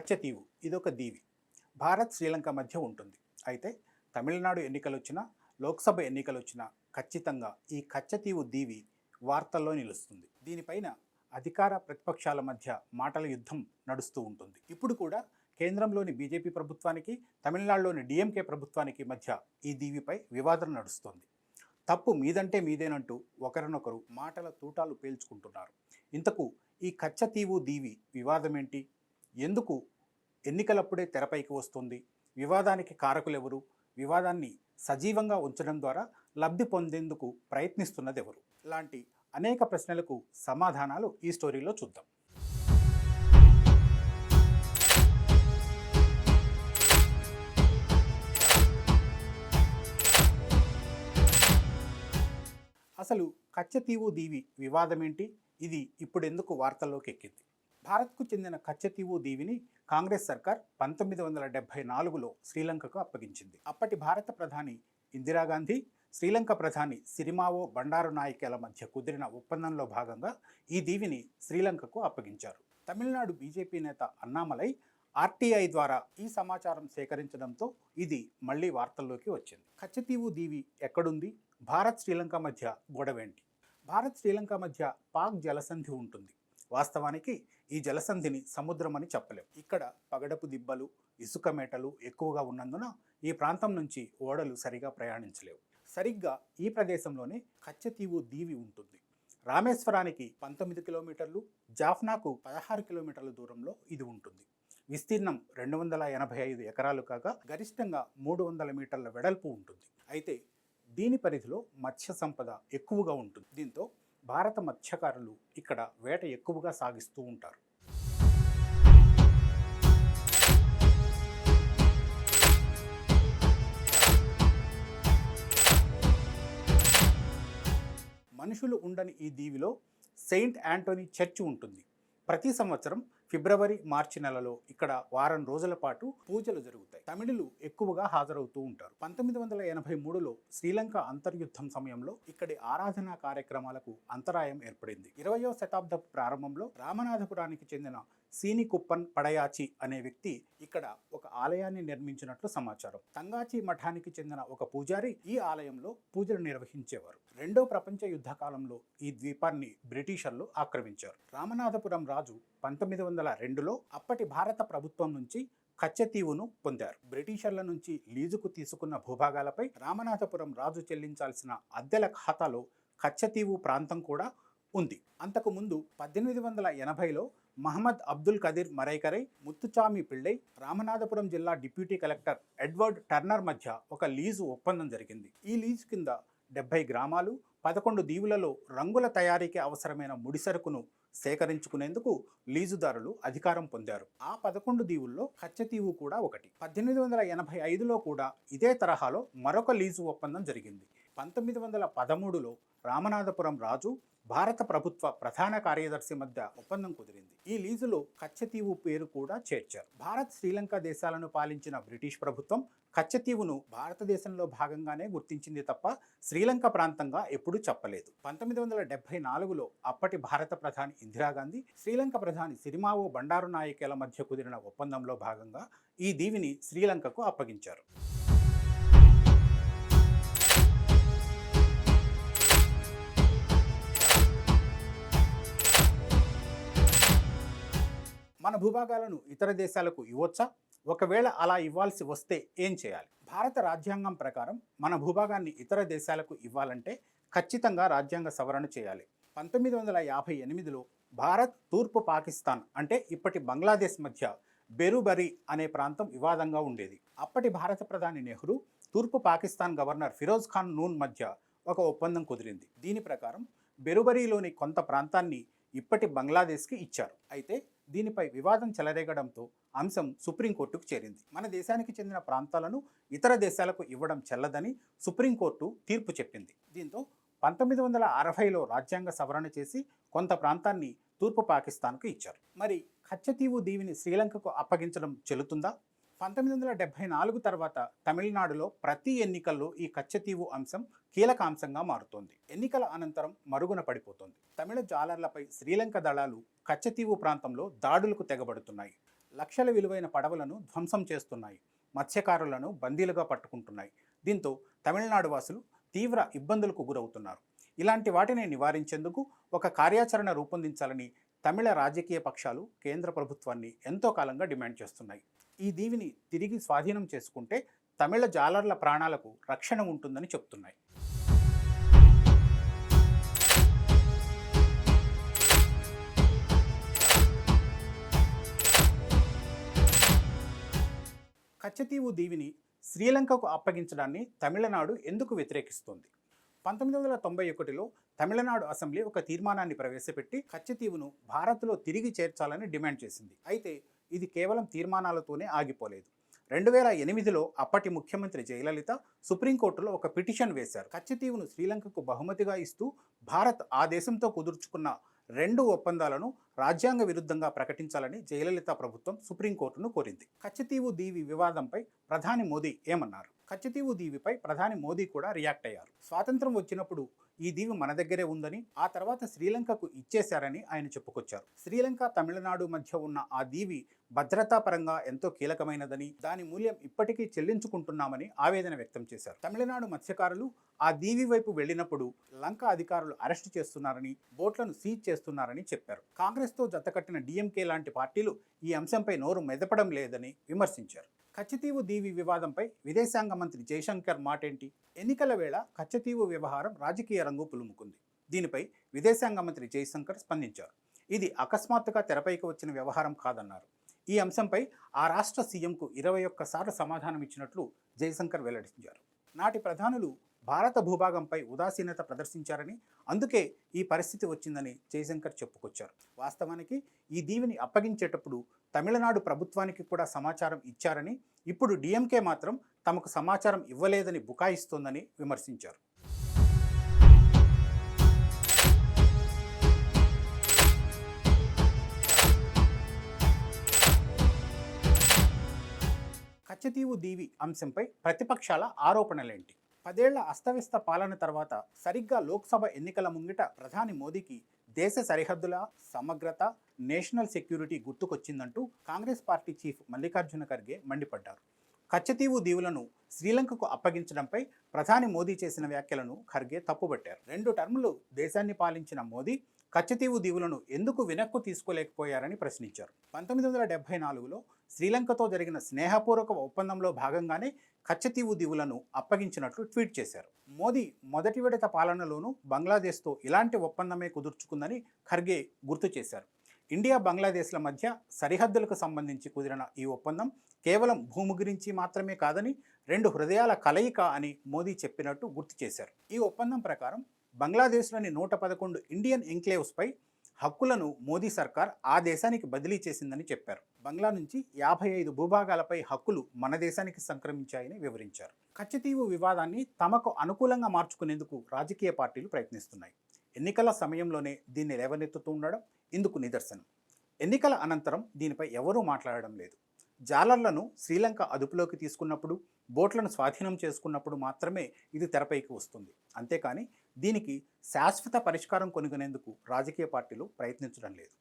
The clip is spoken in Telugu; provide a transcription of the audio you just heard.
కచ్చతీవు ఇదొక దీవి. భారత్ శ్రీలంక మధ్య ఉంటుంది. అయితే తమిళనాడు ఎన్నికలు వచ్చినా లోక్సభ ఎన్నికలు వచ్చినా ఖచ్చితంగా ఈ కచ్చతీవు దీవి వార్తల్లో నిలుస్తుంది. దీనిపైన అధికార ప్రతిపక్షాల మధ్య మాటల యుద్ధం నడుస్తూ ఉంటుంది. ఇప్పుడు కూడా కేంద్రంలోని బీజేపీ ప్రభుత్వానికి తమిళనాడులోని డిఎంకే ప్రభుత్వానికి మధ్య ఈ దీవిపై వివాదం నడుస్తోంది. తప్పు మీదంటే మీదేనంటూ ఒకరినొకరు మాటల తూటాలు పేల్చుకుంటున్నారు. ఇంతకు ఈ కచ్చతీవు దీవి వివాదమేంటి? ఎందుకు ఎన్నికలప్పుడే తెరపైకి వస్తుంది? వివాదానికి కారకులెవరు? వివాదాన్ని సజీవంగా ఉంచడం ద్వారా లబ్ధి పొందేందుకు ప్రయత్నిస్తున్నది ఎవరు లాంటి అనేక ప్రశ్నలకు సమాధానాలు ఈ స్టోరీలో చూద్దాం. అసలు కచ్చతీవు దీవి వివాదమేంటి? ఇది ఇప్పుడెందుకు వార్తల్లోకి ఎక్కింది భారత్కు చెందిన కచ్చతీవు దీవిని కాంగ్రెస్ సర్కార్ పంతొమ్మిది వందల డెబ్బై నాలుగులో శ్రీలంకకు అప్పగించింది. అప్పటి భారత ప్రధాని ఇందిరాగాంధీ శ్రీలంక ప్రధాని సిరిమావో బండారు నాయకేల మధ్య కుదిరిన ఒప్పందంలో భాగంగా ఈ దీవిని శ్రీలంకకు అప్పగించారు. తమిళనాడు బీజేపీ నేత అన్నామలై ఆర్టీఐ ద్వారా ఈ సమాచారం సేకరించడంతో ఇది మళ్ళీ వార్తల్లోకి వచ్చింది. కచ్చతీవు దీవి ఎక్కడుంది? భారత్ శ్రీలంక మధ్య గొడవేంటి? భారత్ శ్రీలంక మధ్య పాక్ జలసంధి ఉంటుంది. వాస్తవానికి ఈ జలసంధిని సముద్రం అని చెప్పలేం. ఇక్కడ పగడపు దిబ్బలు ఇసుక మేటలు ఎక్కువగా ఉన్నందున ఈ ప్రాంతం నుంచి ఓడలు సరిగా ప్రయాణించలేవు. సరిగ్గా ఈ ప్రదేశంలోనే కచ్చతీవు దీవి ఉంటుంది. రామేశ్వరానికి పంతొమ్మిది కిలోమీటర్లు జాఫ్నాకు పదహారు కిలోమీటర్ల దూరంలో ఇది ఉంటుంది. విస్తీర్ణం రెండు వందల ఎనభై ఐదు ఎకరాలు కాగా గరిష్టంగా మూడు వందల మీటర్ల వెడల్పు ఉంటుంది. అయితే దీని పరిధిలో మత్స్య సంపద ఎక్కువగా ఉంటుంది. దీంతో భారత మత్స్యకారులు ఇక్కడ వేట ఎక్కువగా సాగిస్తూ ఉంటారు. మనుషులు ఉండని ఈ దీవిలో సెయింట్ యాంటోనీ చర్చ్ ఉంటుంది. ప్రతి సంవత్సరం ఫిబ్రవరి మార్చి నెలలో ఇక్కడ వారం రోజుల పాటు పూజలు జరుగుతాయి. తమిళులు ఎక్కువగా హాజరవుతూ ఉంటారు. పంతొమ్మిది వందల ఎనభై మూడులో శ్రీలంక అంతర్యుద్ధం సమయంలో ఇక్కడి ఆరాధనా కార్యక్రమాలకు అంతరాయం ఏర్పడింది. ఇరవయో శతాబ్దపు ప్రారంభంలో రామనాథపురానికి చెందిన సీని కుప్పన్ పడయాచి అనే వ్యక్తి ఇక్కడ ఒక ఆలయాన్ని నిర్మించినట్లు సమాచారం. తంగాచి మఠానికి చెందిన ఒక పూజారి ఈ ఆలయంలో పూజలు నిర్వహించేవారు. రెండో ప్రపంచ యుద్ధ కాలంలో ఈ ద్వీపాన్ని బ్రిటిషర్లు ఆక్రమించారు. రామనాథపురం రాజు పంతొమ్మిది వందల రెండులో అప్పటి భారత ప్రభుత్వం నుంచి కచ్చతీవును పొందారు. బ్రిటిషర్ల నుంచి లీజుకు తీసుకున్న భూభాగాలపై రామనాథపురం రాజు చెల్లించాల్సిన అద్దెల ఖాతాలో కచ్చతీవు ప్రాంతం కూడా ఉంది. అంతకుముందు పద్దెనిమిది వందల ఎనభైలో మహమ్మద్ అబ్దుల్ కదీర్ మరైకరై ముత్తుచామి పిళ్ళై రామనాథపురం జిల్లా డిప్యూటీ కలెక్టర్ ఎడ్వర్డ్ టర్నర్ మధ్య ఒక లీజు ఒప్పందం జరిగింది. ఈ లీజు కింద డెబ్బై గ్రామాలు పదకొండు దీవులలో రంగుల తయారీకి అవసరమైన ముడిసరుకును సేకరించుకునేందుకు లీజుదారులు అధికారం పొందారు. ఆ పదకొండు దీవుల్లో కచ్చతీవు కూడా ఒకటి. పద్దెనిమిది వందల ఎనభై ఐదులో కూడా ఇదే తరహాలో మరొక లీజు ఒప్పందం జరిగింది. పంతొమ్మిది వందల పదమూడులో రామనాథపురం రాజు భారత ప్రభుత్వ ప్రధాన కార్యదర్శి మధ్య ఒప్పందం కుదిరింది. ఈ లీజులో కచ్చతీవు పేరు కూడా చేర్చారు. భారత్ శ్రీలంక దేశాలను పాలించిన బ్రిటిష్ ప్రభుత్వం కచ్చతీవును భారతదేశంలో భాగంగానే గుర్తించింది తప్ప శ్రీలంక ప్రాంతంగా ఎప్పుడూ చెప్పలేదు. పంతొమ్మిది వందల డెబ్బై నాలుగులో అప్పటి భారత ప్రధాని ఇందిరాగాంధీ శ్రీలంక ప్రధాని సిరిమావో బండారు నాయకేల మధ్య కుదిరిన ఒప్పందంలో భాగంగా ఈ దీవిని శ్రీలంకకు అప్పగించారు. మన భూభాగాలను ఇతర దేశాలకు ఇవ్వచ్చా? ఒకవేళ అలా ఇవ్వాల్సి వస్తే ఏం చేయాలి? భారత రాజ్యాంగం ప్రకారం మన భూభాగాన్ని ఇతర దేశాలకు ఇవ్వాలంటే ఖచ్చితంగా రాజ్యాంగ సవరణ చేయాలి. పంతొమ్మిది వందల యాభై ఎనిమిదిలో భారత్ తూర్పు పాకిస్తాన్ అంటే ఇప్పటి బంగ్లాదేశ్ మధ్య బెరుబరి అనే ప్రాంతం వివాదంగా ఉండేది. అప్పటి భారత ప్రధాని నెహ్రూ తూర్పు పాకిస్తాన్ గవర్నర్ ఫిరోజ్ ఖాన్ నూన్ మధ్య ఒక ఒప్పందం కుదిరింది. దీని ప్రకారం బెరుబరీలోని కొంత ప్రాంతాన్ని ఇప్పటి బంగ్లాదేశ్కి ఇచ్చారు. అయితే దీనిపై వివాదం చెలరేగడంతో అంశం సుప్రీంకోర్టుకు చేరింది. మన దేశానికి చెందిన ప్రాంతాలను ఇతర దేశాలకు ఇవ్వడం చెల్లదని సుప్రీంకోర్టు తీర్పు చెప్పింది. దీంతో పంతొమ్మిది వందల అరవైలో రాజ్యాంగ సవరణ చేసి కొంత ప్రాంతాన్ని తూర్పు పాకిస్తాన్కు ఇచ్చారు. మరి కచ్చతీవు దీవిని శ్రీలంకకు అప్పగించడం చెల్లుతుందా? పంతొమ్మిది వందల డెబ్బై నాలుగు తర్వాత తమిళనాడులో ప్రతి ఎన్నికల్లో ఈ కచ్చతీవు అంశం కీలక అంశంగా మారుతోంది. ఎన్నికల అనంతరం మరుగున పడిపోతోంది. తమిళ జాలర్లపై శ్రీలంక దళాలు కచ్చతీవు ప్రాంతంలో దాడులకు తెగబడుతున్నాయి. లక్షల విలువైన పడవలను ధ్వంసం చేస్తున్నాయి. మత్స్యకారులను బందీలుగా పట్టుకుంటున్నాయి. దీంతో తమిళనాడు వాసులు తీవ్ర ఇబ్బందులకు గురవుతున్నారు. ఇలాంటి వాటిని నివారించేందుకు ఒక కార్యాచరణ రూపొందించాలని తమిళ రాజకీయ పక్షాలు కేంద్ర ప్రభుత్వాన్ని ఎంతో కాలంగా డిమాండ్ చేస్తున్నాయి. ఈ దీవిని తిరిగి స్వాధీనం చేసుకుంటే తమిళ జాలర్ల ప్రాణాలకు రక్షణ ఉంటుందని చెప్తున్నాయి. కచ్చతీవు దీవిని శ్రీలంకకు అప్పగించడాన్ని తమిళనాడు ఎందుకు వ్యతిరేకిస్తోంది? పంతొమ్మిది వందల తొంభై ఒకటిలో తమిళనాడు అసెంబ్లీ ఒక తీర్మానాన్ని ప్రవేశపెట్టి కచ్చతీవును భారత్లో తిరిగి చేర్చాలని డిమాండ్ చేసింది. అయితే ఇది కేవలం తీర్మానాలతోనే ఆగిపోలేదు. రెండు వేల ఎనిమిదిలో అప్పటి ముఖ్యమంత్రి జయలలిత సుప్రీంకోర్టులో ఒక పిటిషన్ వేశారు. కచ్చతీవును శ్రీలంకకు బహుమతిగా ఇస్తూ భారత్ ఆ దేశంతో కుదుర్చుకున్న రెండు ఒప్పందాలను రాజ్యాంగ విరుద్ధంగా ప్రకటించాలని జయలలిత ప్రభుత్వం సుప్రీంకోర్టును కోరింది. కచ్చతీవు దీవి వివాదంపై ప్రధాని మోదీ ఏమన్నారు? కచ్చతీవు దీవిపై ప్రధాని మోదీ కూడా రియాక్ట్ అయ్యారు. స్వాతంత్రం వచ్చినప్పుడు ఈ దీవి మన దగ్గరే ఉందని ఆ తర్వాత శ్రీలంకకు ఇచ్చేశారని ఆయన చెప్పుకొచ్చారు. శ్రీలంక తమిళనాడు మధ్య ఉన్న ఆ దీవి భద్రతాపరంగా ఎంతో కీలకమైనదని దాని మూల్యం ఇప్పటికీ చెల్లించుకుంటున్నామని ఆవేదన వ్యక్తం చేశారు. తమిళనాడు మత్స్యకారులు ఆ దీవి వైపు వెళ్ళినప్పుడు లంక అధికారులు అరెస్టు చేస్తున్నారని బోట్లను సీజ్ చేస్తున్నారని చెప్పారు. కాంగ్రెస్తో జతకట్టిన డిఎంకే లాంటి పార్టీలు ఈ అంశంపై నోరు మెదపడం లేదని విమర్శించారు. కచ్చతీవు దీవి వివాదంపై విదేశాంగ మంత్రి జయశంకర్ మాటేంటి? ఎన్నికల వేళ కచ్చతీవు వ్యవహారం రాజకీయ రంగు పులుముకుంది. దీనిపై విదేశాంగ మంత్రి జయశంకర్ స్పందించారు. ఇది అకస్మాత్తుగా తెరపైకి వచ్చిన వ్యవహారం కాదన్నారు. ఈ అంశంపై ఆ రాష్ట్ర సీఎంకు ఇరవై ఒక్కసార్లు సమాధానం ఇచ్చినట్లు జయశంకర్ వెల్లడించారు. నాటి ప్రధానులు భారత భూభాగంపై ఉదాసీనత ప్రదర్శించారని అందుకే ఈ పరిస్థితి వచ్చిందని జయశంకర్ చెప్పుకొచ్చారు. వాస్తవానికి ఈ దీవిని అప్పగించేటప్పుడు తమిళనాడు ప్రభుత్వానికి కూడా సమాచారం ఇచ్చారని ఇప్పుడు డిఎంకే మాత్రం తమకు సమాచారం ఇవ్వలేదని బుకాయిస్తోందని విమర్శించారు. కచ్చతీవు దీవి అంశంపై ప్రతిపక్షాల ఆరోపణలేంటి? పదేళ్ళ అస్తవ్యస్త పాలన తర్వాత సరిగ్గా లోక్సభ ఎన్నికల ముంగిట ప్రధాని మోదీకి దేశ సరిహద్దుల సమగ్రత నేషనల్ సెక్యూరిటీ గుర్తుకొచ్చిందంటూ కాంగ్రెస్ పార్టీ చీఫ్ మల్లికార్జున ఖర్గే మండిపడ్డారు. కచ్చతీవు దీవులను శ్రీలంకకు అప్పగించడంపై ప్రధాని మోదీ చేసిన వ్యాఖ్యలను ఖర్గే తప్పుబట్టారు. రెండు టర్ములు దేశాన్ని పాలించిన మోదీ కచ్చతీవు దీవులను ఎందుకు వెనక్కు తీసుకోలేకపోయారని ప్రశ్నించారు. పంతొమ్మిది వందల డెబ్బై నాలుగులో శ్రీలంకతో జరిగిన స్నేహపూర్వక ఒప్పందంలో భాగంగానే కచ్చతీవు దీవులను అప్పగించినట్లు ట్వీట్ చేశారు. మోదీ మొదటి విడత పాలనలోనూ బంగ్లాదేశ్తో ఇలాంటి ఒప్పందమే కుదుర్చుకుందని ఖర్గే గుర్తు చేశారు. ఇండియా బంగ్లాదేశ్ల మధ్య సరిహద్దులకు సంబంధించి కుదిరిన ఈ ఒప్పందం కేవలం భూమి గురించి మాత్రమే కాదని రెండు హృదయాల కలయిక అని మోదీ చెప్పినట్టు గుర్తు చేశారు. ఈ ఒప్పందం ప్రకారం బంగ్లాదేశ్లోని నూట పదకొండు ఇండియన్ ఎంక్లేవ్స్పై హక్కులను మోదీ సర్కార్ ఆ దేశానికి బదిలీ చేసిందని చెప్పారు. బంగ్లా నుంచి యాభై ఐదు భూభాగాలపై హక్కులు మన దేశానికి సంక్రమించాయని వివరించారు. కచ్చతీవు వివాదాన్ని తమకు అనుకూలంగా మార్చుకునేందుకు రాజకీయ పార్టీలు ప్రయత్నిస్తున్నాయి. ఎన్నికల సమయంలోనే దీన్ని లేవనెత్తుతూ ఉండడం ఇందుకు నిదర్శనం. ఎన్నికల అనంతరం దీనిపై ఎవరూ మాట్లాడడం లేదు. జాలర్లను శ్రీలంక అదుపులోకి తీసుకున్నప్పుడు బోట్లను స్వాధీనం చేసుకున్నప్పుడు మాత్రమే ఇది తెరపైకి వస్తుంది. అంతేకాని దీనికి శాశ్వత పరిష్కారం కొనుగొనేందుకు రాజకీయ పార్టీలు ప్రయత్నించడం లేదు.